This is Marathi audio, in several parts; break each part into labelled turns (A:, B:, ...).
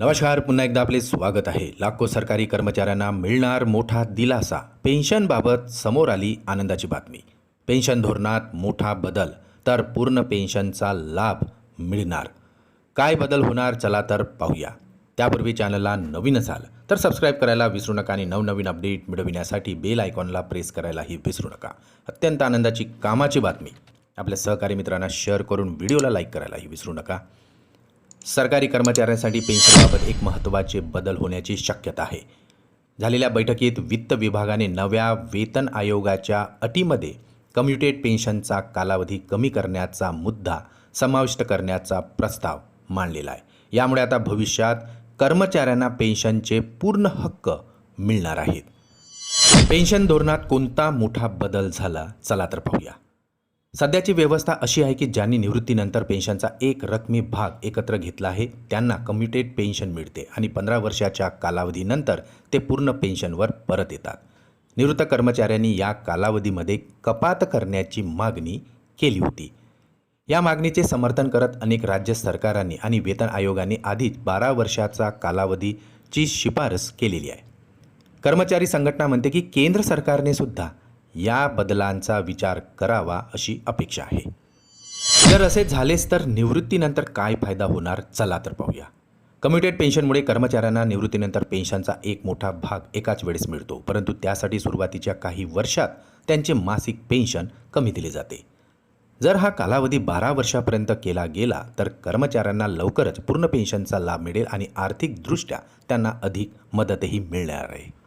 A: नमस्कार पुन्हा एकदा आपले स्वागत आहे. लाखो सरकारी कर्मचाऱ्यांना मिळणार मोठा दिलासा. पेन्शनबाबत समोर आली आनंदाची बातमी. पेन्शन धोरणात मोठा बदल तर पूर्ण पेन्शनचा लाभ मिळणार. काय बदल होणार चला तर पाहूया. त्यापूर्वी चॅनलला नवीन असाल तर सबस्क्राईब करायला विसरू नका आणि नवनवीन अपडेट मिळविण्यासाठी बेल आयकॉनला प्रेस करायलाही विसरू नका. अत्यंत आनंदाची कामाची बातमी. आपल्या सहकारी मित्रांना शेअर करून व्हिडिओला लाईक करायलाही विसरू नका. सरकारी कर्मचाऱ्यांसाठी पेन्शनबाबत एक महत्त्वाचे बदल होण्याची शक्यता आहे. झालेल्या बैठकीत वित्त विभागाने नव्या वेतन आयोगाच्या अटीमध्ये कम्युटेड पेन्शनचा कालावधी कमी करण्याचा मुद्दा समाविष्ट करण्याचा प्रस्ताव मांडलेला आहे. यामुळे आता भविष्यात कर्मचाऱ्यांना पेन्शनचे पूर्ण हक्क मिळणार आहेत. पेन्शन धोरणात कोणता मोठा बदल झाला? चला तर पाहूया. सध्याची व्यवस्था अशी आहे की ज्यांनी निवृत्तीनंतर पेन्शनचा एक रकमी भाग एकत्र घेतला आहे त्यांना कम्युटेड पेन्शन मिळते आणि पंधरा वर्षाच्या कालावधीनंतर ते पूर्ण पेन्शनवर परत येतात. निवृत्त कर्मचाऱ्यांनी या कालावधीमध्ये कपात करण्याची मागणी केली होती. या मागणीचे समर्थन करत अनेक राज्य सरकारांनी आणि वेतन आयोगाने आधीच बारा वर्षाचा कालावधीची शिफारस केलेली आहे. कर्मचारी संघटना म्हणते की केंद्र सरकारने सुद्धा या बदलांचा विचार करावा अशी अपेक्षा आहे. जर असे झालेच तर निवृत्तीनंतर काय फायदा होणार? चला तर पाहूया. कम्युटेड पेन्शनमुळे कर्मचाऱ्यांना निवृत्तीनंतर पेन्शनचा एक मोठा भाग एकाच वेळेस मिळतो. परंतु त्यासाठी सुरुवातीच्या काही वर्षात त्यांचे मासिक पेन्शन कमी दिले जाते. जर हा कालावधी बारा वर्षापर्यंत केला गेला तर कर्मचाऱ्यांना लवकरच पूर्ण पेन्शनचा लाभ मिळेल आणि आर्थिकदृष्ट्या त्यांना अधिक मदतही मिळणार आहे.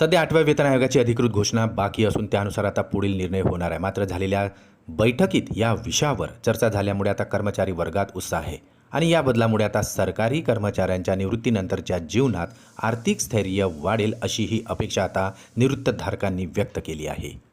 A: सध्या आठव्या वेतन आयोगाची अधिकृत घोषणा बाकी असून त्यानुसार आता पुढील निर्णय होणार आहे. मात्र झालेल्या बैठकीत या विषयावर चर्चा झाल्यामुळे आता कर्मचारी वर्गात उत्साह आहे आणि या बदलामुळे आता सरकारी कर्मचाऱ्यांच्या निवृत्तीनंतरच्या जीवनात आर्थिक स्थैर्य वाढेल अशी ही अपेक्षा आता निवृत्तधारकांनी व्यक्त केली आहे.